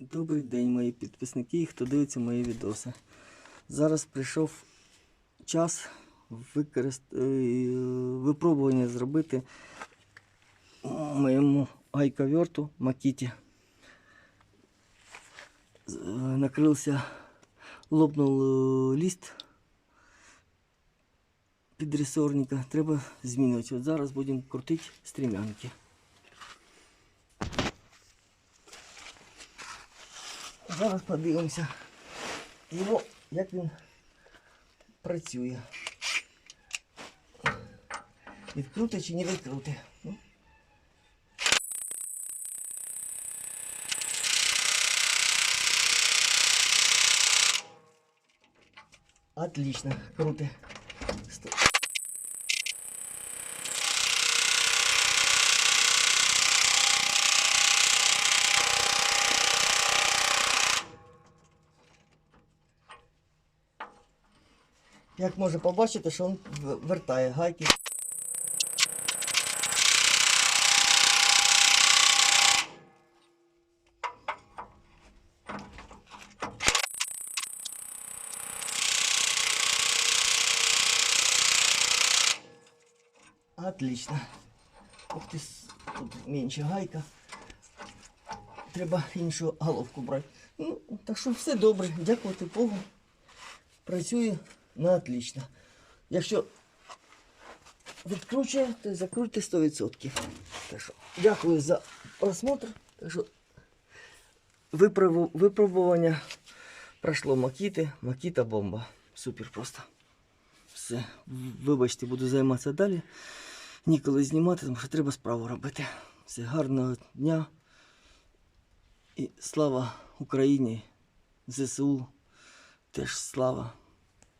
Добрий день, мої підписники і хто дивиться мої відоси. Зараз прийшов час використ... е, випробування зробити моєму гайковерту Макіті. Е, Накрився, лопнув е, ліст підресорника. Треба змінювати. От зараз будемо крутити стрімянки. Зараз подивимося його, як він працює. Відкрути чи не відкрути. Ну. Отлично, круто. Як можна побачити, що він вертає гайки. Отлично. Ух ти, тут менша гайка. Треба іншу головку брати. Ну, так що все добре, дякувати Богу. Працює на отлично. Якщо відкручує, то закрутите 100%. Так що, дякую за просмотр. Так що, випробу- випробування пройшло Макіти. Макіта бомба. Супер просто. Все. Вибачте, буду займатися далі. Ніколи знімати, тому що треба справу робити. Все, гарного дня. І слава Україні, ЗСУ. Теж слава.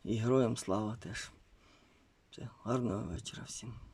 І героям слава теж. Все, гарного вечора всім.